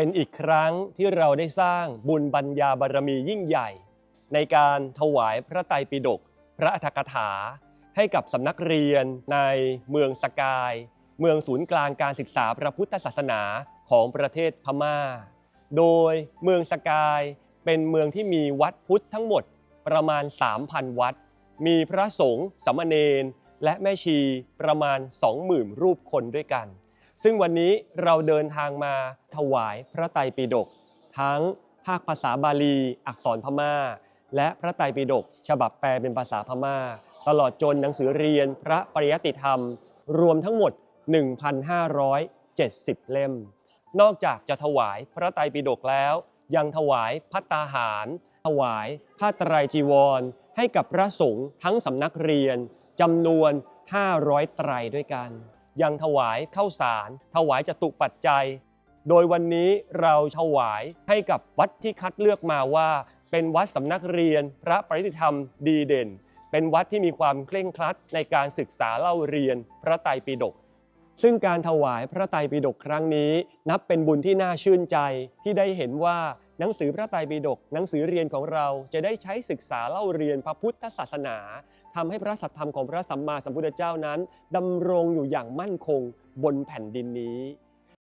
เป็นอีกครั้งที่เราได้สร้างบุญบัญญาบารมียิ่งใหญ่ ในการถวายพระไตรปิฎกพระอัฏฐกถา ให้กับสำนักเรียนในเมืองสกาย เมืองศูนย์กลางการศึกษาพระพุทธศาสนาของประเทศพม่า โดยเมืองสกายเป็นเมืองที่มีวัดพุทธทั้งหมดประมาณ 3,000 วัด มีพระสงฆ์สามเณรและแม่ชีประมาณ 20,000 รูปคนด้วยกัน ซึ่งวันนี้เราเดินทางมาถวายพระไตรปิฎกทั้งภาคภาษาบาลี อักษรพม่า และพระไตรปิฎกฉบับแปลเป็นภาษาพม่า ตลอดจนหนังสือเรียนพระปริยติธรรม รวมทั้งหมด 1,570 เล่ม นอกจากจะถวายพระไตรปิฎกแล้ว ยังถวายพัตตาหาร ถวายผ้าไตรจีวร ให้กับพระสงฆ์ทั้งสำนักเรียนจำนวน 500 ไตรด้วยกัน ยังถวายข้าวสาร ถวายจตุปัจจัย โดยวันนี้เราถวายให้กับวัดที่คัดเลือกมาว่า เป็นวัดสำนักเรียนพระปริยติธรรมดีเด่น เป็นวัดที่มีความเคร่งครัดในการศึกษาเล่าเรียนพระไตรปิฎกซึ่งการถวายพระไตรปิฎกครั้งนี้ นับเป็นบุญที่น่าชื่นใจที่ได้เห็นว่าหนังสือพระไตรปิฎกหนังสือเรียนของเราจะได้ใช้ศึกษาเล่าเรียนพระพุทธศาสนา ทำให้พระสัทธรรมของพระสัมมาสัมพุทธเจ้านั้นดำรงอยู่อย่างมั่นคงบนแผ่นดินนี้